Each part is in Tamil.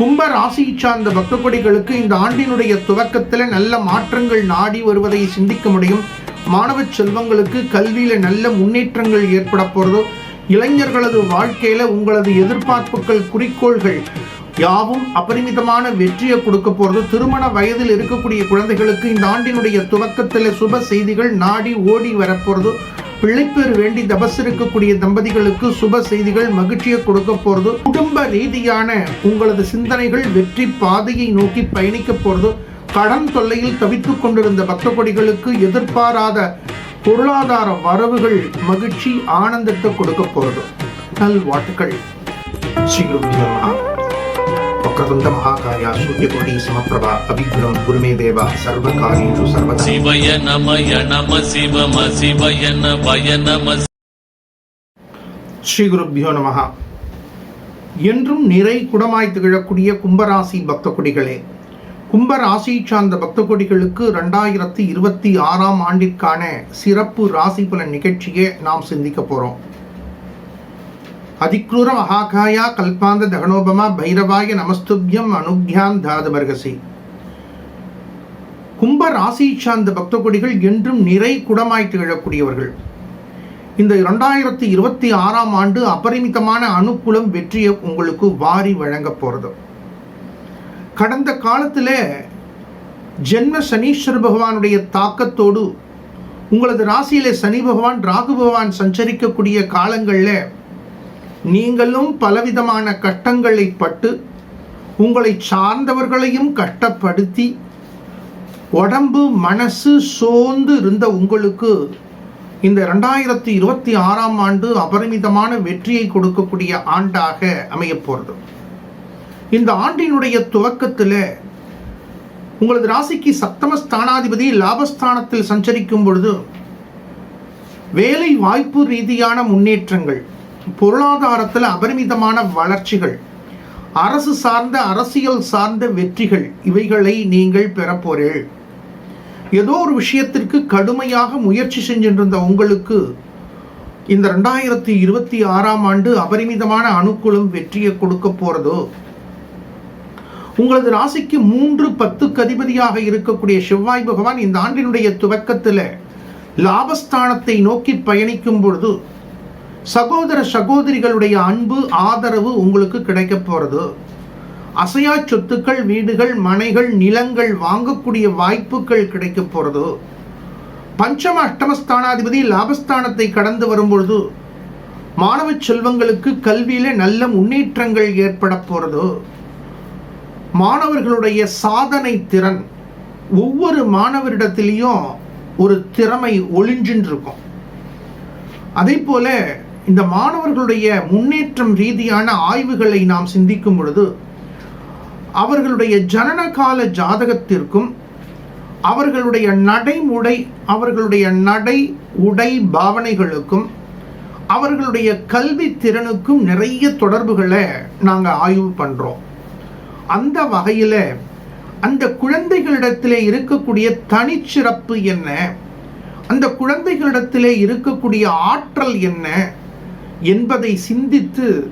கும்ப ராசியை சார்ந்த பக்த கொடிகளுக்கு இந்த ஆண்டினுடைய துவக்கத்தில் நல்ல மாற்றங்கள் நாடி வருவதை சிந்திக்க முடியும். மாணவ செல்வங்களுக்கு கல்வியில நல்ல முன்னேற்றங்கள் ஏற்பட போறதோ இளைஞர்களது வாழ்க்கையில உங்களது எதிர்பார்ப்புகள் குறிக்கோள்கள் யாவும் அபரிமிதமான வெற்றியை கொடுக்க போகிறது திருமண வயதில் இருக்கக்கூடிய குழந்தைகளுக்கு இந்த ஆண்டினுடைய துவக்கத்தில் சுப செய்திகள் நாடி ஓடி வரப்போகிறது பிழைப்பேர் வேண்டி தபஸ் இருக்கக்கூடிய தம்பதிகளுக்கு சுப செய்திகள் மகிழ்ச்சியை கொடுக்க போறது குடும்ப ரீதியான உங்களது சிந்தனைகள் வெற்றி பாதையை நோக்கி பயணிக்க போறது கடன் தொல்லையில் தவித்துக் கொண்டிருந்த பக்த கொடிகளுக்கு எதிர்பாராத பொருளாதார வரவுகள் மகிழ்ச்சி ஆனந்தத்தை கொடுக்க போறது. நல்வாழ்த்துக்கள். ஸ்ரீ வக்ரதுண்ட மகாகாயா சூரியகோடி சமப்பிரபா அபிகுரம் குருமே தேவா சர்வகாரியேஷு சர்வதா சிவய நமய நம சிவம சிவய நபய நம ஸ்ரீ குருப்பியோ நமஹா என்றும் நிறை குடமாய் திகழக்கூடிய கும்பராசி பக்த கொடிகளே கும்பராசி சார்ந்த பக்த கொடிகளுக்கு ரெண்டாயிரத்தி இருபத்தி ஆறாம் ஆண்டிற்கான சிறப்பு ராசி பலன் நிகழ்ச்சியை நாம் சிந்திக்க போறோம். அதிக்ரூர மகாகாயா கல்பாந்த தகனோபமா பைரவாய நமஸ்துபியம் அனுக்யான் தாதமர்கசி கும்ப ராசி சார்ந்த பக்த கொடிகள் என்றும் நிறை குடமாய் திகழக்கூடியவர்கள். இந்த இரண்டாயிரத்தி இருபத்தி ஆறாம் ஆண்டு அபரிமிதமான அனுகூலம் வெற்றியை உங்களுக்கு வாரி வழங்க போகிறது கடந்த காலத்தில் ஜென்ம சனீஸ்வர பகவானுடைய தாக்கத்தோடு உங்களது ராசியில சனி பகவான் ராகு பகவான் சஞ்சரிக்கக்கூடிய காலங்களில் நீங்களும் பலவிதமான கஷ்டங்களை பட்டு உங்களை சார்ந்தவர்களையும் கஷ்டப்படுத்தி உடம்பு மனசு சோர்ந்து இருந்த உங்களுக்கு இந்த ரெண்டாயிரத்தி இருபத்தி ஆறாம் ஆண்டு அபரிமிதமான வெற்றியை கொடுக்கக்கூடிய ஆண்டாக அமையப் போகிறது இந்த ஆண்டினுடைய துவக்கத்தில் உங்களது ராசிக்கு சப்தம ஸ்தானாதிபதி லாபஸ்தானத்தில் சஞ்சரிக்கும் பொழுது வேலை வாய்ப்பு ரீதியான முன்னேற்றங்கள் பொருளாதாரத்தில் அபரிமிதமான வளர்ச்சிகள் அரசு சார்ந்த அரசியல் சார்ந்த வெற்றிகள் இவைகளை நீங்கள் பெறப்போறீர்கள் ஏதோ ஒரு விஷயத்திற்கு கடுமையாக முயற்சி செஞ்சிருந்த உங்களுக்கு இந்த ரெண்டாயிரத்தி இருபத்தி ஆறாம் ஆண்டு அபரிமிதமான அனுகூலம் வெற்றியை கொடுக்க போறதோ உங்களது ராசிக்கு மூன்று பத்துக்கு அதிபதியாக இருக்கக்கூடிய செவ்வாய் பகவான் இந்த ஆண்டினுடைய துவக்கத்தில் லாபஸ்தானத்தை நோக்கி பயணிக்கும் பொழுது சகோதர சகோதரிகளுடைய அன்பு ஆதரவு உங்களுக்கு கிடைக்க போகிறது அசையா சொத்துக்கள் வீடுகள் மனைகள் நிலங்கள் வாங்கக்கூடிய வாய்ப்புகள் கிடைக்க போகிறது பஞ்சம அஷ்டமஸ்தானாதிபதி லாபஸ்தானத்தை கடந்து வரும்பொழுது மாணவ செல்வங்களுக்கு கல்வியில் நல்ல முன்னேற்றங்கள் ஏற்பட போகிறது மாணவர்களுடைய சாதனை திறன் ஒவ்வொரு மாணவரிடத்திலையும் ஒரு திறமை ஒளிஞ்சின்னு இருக்கும் அதே போல இந்த மாணவர்களுடைய முன்னேற்றம் ரீதியான ஆய்வுகளை நாம் சிந்திக்கும் பொழுது அவர்களுடைய ஜனனகால ஜாதகத்திற்கும் அவர்களுடைய நடைமுறை அவர்களுடைய நடை உடை பாவனைகளுக்கும் அவர்களுடைய கல்வி திறனுக்கும் நிறைய தொடர்புகளை நாங்கள் ஆய்வு பண்ணுறோம் அந்த வகையில் அந்த குழந்தைகளிடத்திலே இருக்கக்கூடிய தனிச்சிறப்பு என்ன? அந்த குழந்தைகளிடத்திலே இருக்கக்கூடிய ஆற்றல் என்ன? என்பதை சிந்தித்து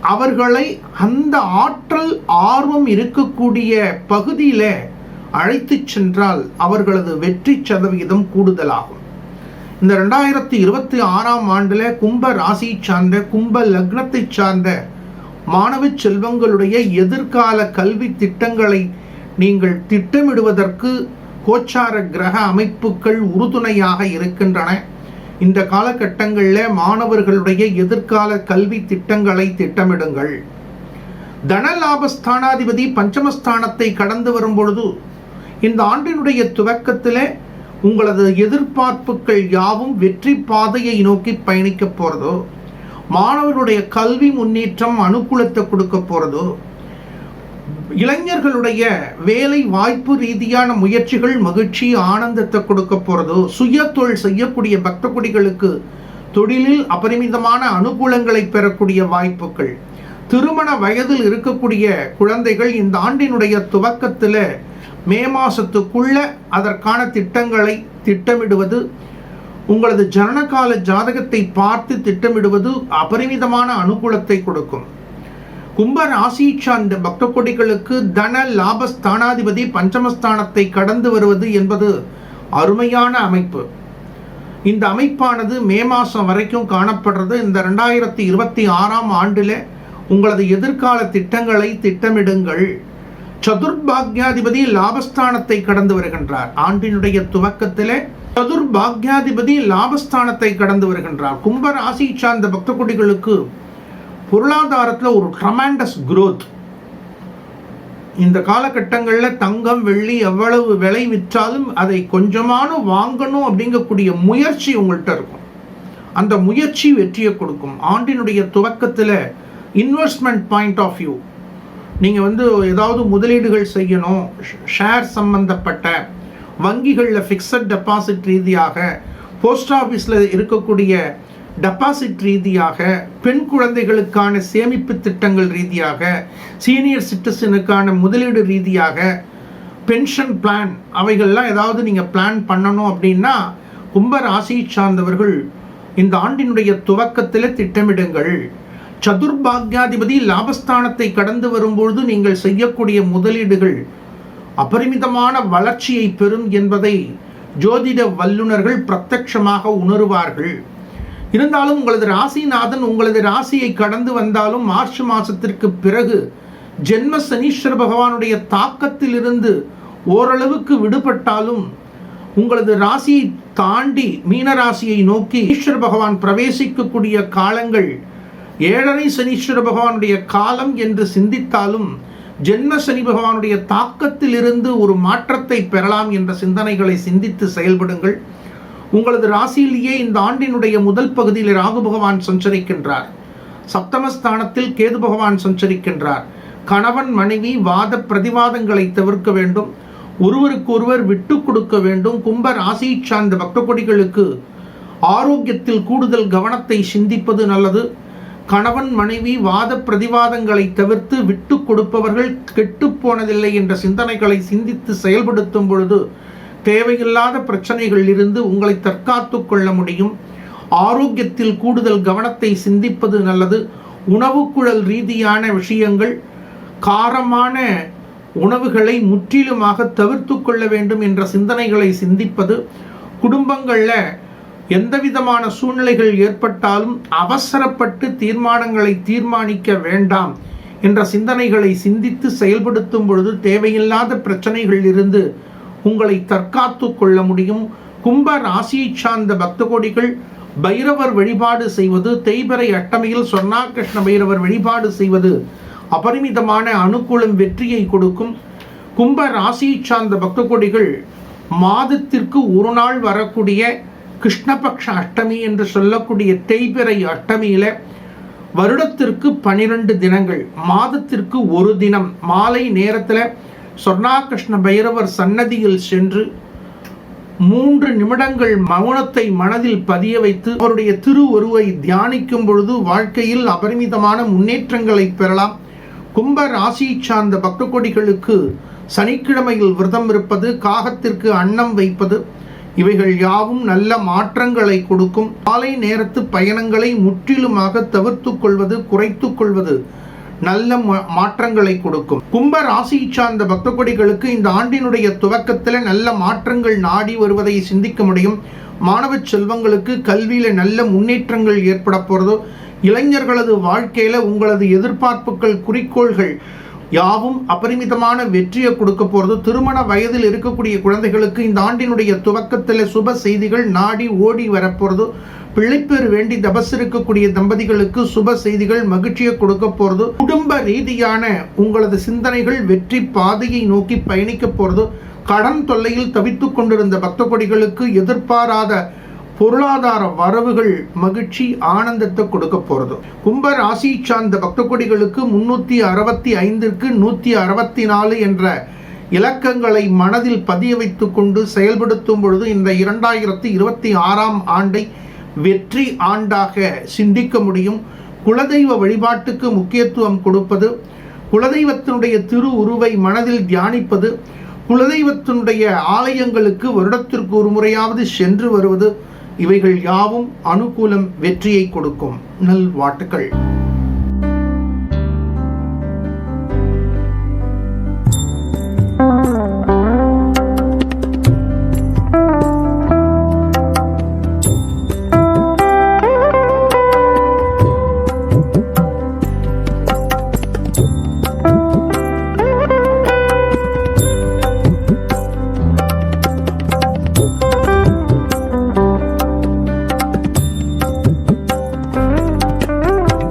அவர்களை அந்த ஆற்றல் ஆர்வம் இருக்கக்கூடிய பகுதியில் அழைத்து சென்றால் அவர்களது வெற்றி சதவிகிதம் கூடுதலாகும். இந்த ரெண்டாயிரத்தி இருபத்தி ஆறாம் ஆண்டில் கும்ப ராசியை சார்ந்த கும்ப லக்னத்தை சார்ந்த மாணவ செல்வங்களுடைய எதிர்கால கல்வி திட்டங்களை நீங்கள் திட்டமிடுவதற்கு கோச்சார கிரக அமைப்புகள் உறுதுணையாக இருக்கின்றன. இந்த காலகட்டங்களில் மாணவர்களுடைய எதிர்கால கல்வி திட்டங்களை திட்டமிடுங்கள். தனலாபஸ்தானாதிபதி பஞ்சமஸ்தானத்தை கடந்து வரும் பொழுது இந்த ஆண்டினுடைய துவக்கத்தில் உங்களது எதிர்பார்ப்புகள் யாவும் வெற்றி பாதையை நோக்கி பயணிக்க போகிறதோ மாணவர்களுடைய கல்வி முன்னேற்றம் அனுகூலத்தை கொடுக்க போகிறதோ இளைஞர்களுடைய வேலை வாய்ப்பு ரீதியான முயற்சிகள் மகிழ்ச்சி ஆனந்தத்தை கொடுக்க போகிறதோ சுய தொழில் செய்யக்கூடிய பக்த குடிகளுக்கு தொழிலில் அபரிமிதமான அனுகூலங்களை பெறக்கூடிய வாய்ப்புகள். திருமண வயதில் இருக்கக்கூடிய குழந்தைகள் இந்த ஆண்டினுடைய துவக்கத்தில் மே மாசத்துக்குள்ள அதற்கான திட்டங்களை திட்டமிடுவது உங்களது ஜனனகால ஜாதகத்தை பார்த்து திட்டமிடுவது அபரிமிதமான அனுகூலத்தை கொடுக்கும். கும்ப ராசி சார்ந்த பக்த கொடிகளுக்கு தன லாபஸ்தானாதிபதி பஞ்சமஸ்தானத்தை கடந்து வருவது என்பது அருமையான அமைப்பு. இந்த அமைப்பானது மே மாதம் வரைக்கும் காணப்படுறது. இந்த ரெண்டாயிரத்தி இருபத்தி ஆறாம் ஆண்டில் உங்களது எதிர்கால திட்டங்களை திட்டமிடுங்கள். சதுர்பாக்யாதிபதி லாபஸ்தானத்தை கடந்து வருகின்றார். ஆண்டினுடைய துவக்கத்திலே சதுர்பாக்யாதிபதி லாபஸ்தானத்தை கடந்து வருகின்றார். கும்ப ராசி சார்ந்த பக்த கொடிகளுக்கு பொருளாதாரத்தில் ஒரு ட்ரமாண்டஸ் குரோத் இந்த காலகட்டங்களில் தங்கம் வெள்ளி எவ்வளவு விலை விற்றாலும் அதை கொஞ்சமான வாங்கணும் அப்படிங்கக்கூடிய முயற்சி உங்கள்கிட்ட இருக்கும். அந்த முயற்சி வெற்றியை கொடுக்கும். ஆண்டினுடைய துவக்கத்தில் இன்வெஸ்ட்மெண்ட் பாயிண்ட் ஆஃப் வியூ நீங்கள் வந்து ஏதாவது முதலீடுகள் செய்யணும் ஷேர் சம்பந்தப்பட்ட வங்கிகளில் ஃபிக்ஸட் டெபாசிட் ரீதியாக போஸ்ட் ஆஃபீஸில் இருக்கக்கூடிய டெபாசிட் ரீதியாக பெண் குழந்தைகளுக்கான சேமிப்பு திட்டங்கள் ரீதியாக சீனியர் சிட்டிசனுக்கான முதலீடு ரீதியாக பென்ஷன் பிளான் அவைகள்லாம் ஏதாவது நீங்கள் பிளான் பண்ணணும் அப்படின்னா கும்ப ராசியை சார்ந்தவர்கள் இந்த ஆண்டினுடைய துவக்கத்தில் திட்டமிடுங்கள். சதுர்பாக்யாதிபதி லாபஸ்தானத்தை கடந்து வரும்பொழுது நீங்கள் செய்யக்கூடிய முதலீடுகள் அபரிமிதமான வளர்ச்சியை பெறும் என்பதை ஜோதிட வல்லுநர்கள் பிரத்யட்சமாக உணருவார்கள். இருந்தாலும் உங்களது ராசிநாதன் உங்களது ராசியை கடந்து வந்தாலும் மார்ச் மாசத்திற்கு பிறகு ஜென்ம சனீஸ்வர பகவானுடைய தாக்கத்திலிருந்து ஓரளவுக்கு விடுபட்டாலும் உங்களது ராசியை தாண்டி மீன ராசியை நோக்கி ஈஸ்வர பகவான் பிரவேசிக்கக்கூடிய காலங்கள் ஏழரை சனீஸ்வர பகவானுடைய காலம் என்று சிந்தித்தாலும் ஜென்ம சனி பகவானுடைய தாக்கத்திலிருந்து ஒரு மாற்றத்தை பெறலாம் என்ற சிந்தனைகளை சிந்தித்து செயல்படுங்கள். உங்களது ராசியிலேயே இந்த ஆண்டினுடைய முதல் பகுதியில் ராகு பகவான் சஞ்சரிக்கின்றார். சப்தமஸ்தானத்தில் கேது பகவான் சஞ்சரிக்கின்றார். கணவன் மனைவி வாத பிரதிவாதங்களை தவிர்க்க வேண்டும். ஒருவருக்கொருவர் விட்டு கொடுக்க வேண்டும். கும்ப ராசியை சார்ந்த பக்தகொடிகளுக்கு ஆரோக்கியத்தில் கூடுதல் கவனத்தை சிந்திப்பது நல்லது. கணவன் மனைவி வாத பிரதிவாதங்களை தவிர்த்து விட்டு கொடுப்பவர்கள் கெட்டு போனதில்லை என்ற சிந்தனைகளை சிந்தித்து செயல்படுத்தும் பொழுது தேவையில்லாத பிரச்சனைகளில் இருந்து உங்களை தற்காத்து கொள்ள முடியும். ஆரோக்கியத்தில் கூடுதல் கவனத்தை சிந்திப்பது நல்லது. உணவுக்குழல் ரீதியான விஷயங்கள் காரமான உணவுகளை முற்றிலுமாக தவிர்த்து கொள்ள வேண்டும் என்ற சிந்தனைகளை சிந்திப்பது குடும்பங்களில் எந்த விதமான சூழ்நிலைகள் ஏற்பட்டாலும் அவசரப்பட்டு தீர்மானங்களை தீர்மானிக்க வேண்டாம் என்ற சிந்தனைகளை சிந்தித்து செயல்படுத்தும் பொழுது தேவையில்லாத பிரச்சனைகளில் இருந்து உங்களை தற்காத்து கொள்ள முடியும். கும்ப ராசியை சார்ந்த பக்த கோடிகள் பைரவர் வழிபாடு செய்வது தேய்பிறை அட்டமையில் சொர்ணாகிருஷ்ண பைரவர் வழிபாடு செய்வது அபரிமிதமான அனுகூலம் வெற்றியை கொடுக்கும். கும்ப ராசியை சார்ந்த பக்த கோடிகள் மாதத்திற்கு ஒரு நாள் வரக்கூடிய கிருஷ்ணபக்ஷ அஷ்டமி என்று சொல்லக்கூடிய தேய்பிறை அஷ்டமியில வருடத்திற்கு பனிரெண்டு தினங்கள் மாதத்திற்கு ஒரு தினம் மாலை நேரத்தில் சொர்ணாகிருஷ்ண பைரவர் சன்னதியில் சென்று மூன்று நிமிடங்கள் மௌனத்தை மனதில் பதிய வைத்து அவருடைய திருவுருவை தியானிக்கும் பொழுது வாழ்க்கையில் அபரிமிதமான முன்னேற்றங்களை பெறலாம். கும்ப ராசியை சார்ந்த பக்த கொடிகளுக்கு சனிக்கிழமையில் விரதம் இருப்பது காகத்திற்கு அன்னம் வைப்பது இவைகள் யாவும் நல்ல மாற்றங்களை கொடுக்கும். காலை நேரத்து பயணங்களை முற்றிலுமாக தவிர்த்து கொள்வது குறைத்து கொள்வது நல்ல மாற்றங்களை கொடுக்கும். கும்ப ராசியை சார்ந்த பக்த கொடிகளுக்கு இந்த ஆண்டினுடைய துவக்கத்தில் நல்ல மாற்றங்கள் நாடி வருவதை சிந்திக்க முடியும். மாணவ செல்வங்களுக்கு கல்வியில் நல்ல முன்னேற்றங்கள் ஏற்பட போகிறதோ இளைஞர்களது வாழ்க்கையில் உங்களது எதிர்பார்ப்புகள் குறிக்கோள்கள் யாவும் அபரிமிதமான வெற்றியை கொடுக்க போகிறது திருமண வயதில் இருக்கக்கூடிய குழந்தைகளுக்கு இந்த ஆண்டினுடைய துவக்கத்தில் சுப செய்திகள் நாடி ஓடி வரப்போகிறது பிள்ளைப்பேறு வேண்டி தபஸ் இருக்கக்கூடிய தம்பதிகளுக்கு சுப செய்திகள் மகிழ்ச்சியை கொடுக்க போறது குடும்ப ரீதியான உங்களது சிந்தனைகள் வெற்றி பாதையை நோக்கி பயணிக்க போறது கடன் தொல்லையில் தவித்துக் கொண்டிருந்த பக்த கொடிகளுக்கு எதிர்பாராத பொருளாதார வரவுகள் மகிழ்ச்சி ஆனந்தத்தை கொடுக்க போகிறது கும்ப ராசியை சார்ந்த பக்த கொடிகளுக்கு முன்னூத்தி அறுபத்தி ஐந்திற்கு நூத்தி அறுபத்தி நாலு என்ற இலக்கங்களை மனதில் பதிய வைத்து கொண்டு செயல்படுத்தும் பொழுது இந்த இரண்டாயிரத்தி இருபத்தி ஆறாம் ஆண்டை வெற்றி ஆண்டாக சிந்திக்க முடியும். குலதெய்வ வழிபாட்டுக்கு முக்கியத்துவம் கொடுப்பது குலதெய்வத்தினுடைய திரு உருவை மனதில் தியானிப்பது குலதெய்வத்தினுடைய ஆலயங்களுக்கு வருடத்திற்கு ஒரு முறையாவது சென்று வருவது இவைகள் யாவும் அனுகூலம் வெற்றியை கொடுக்கும். நல் வாட்டுக்கள்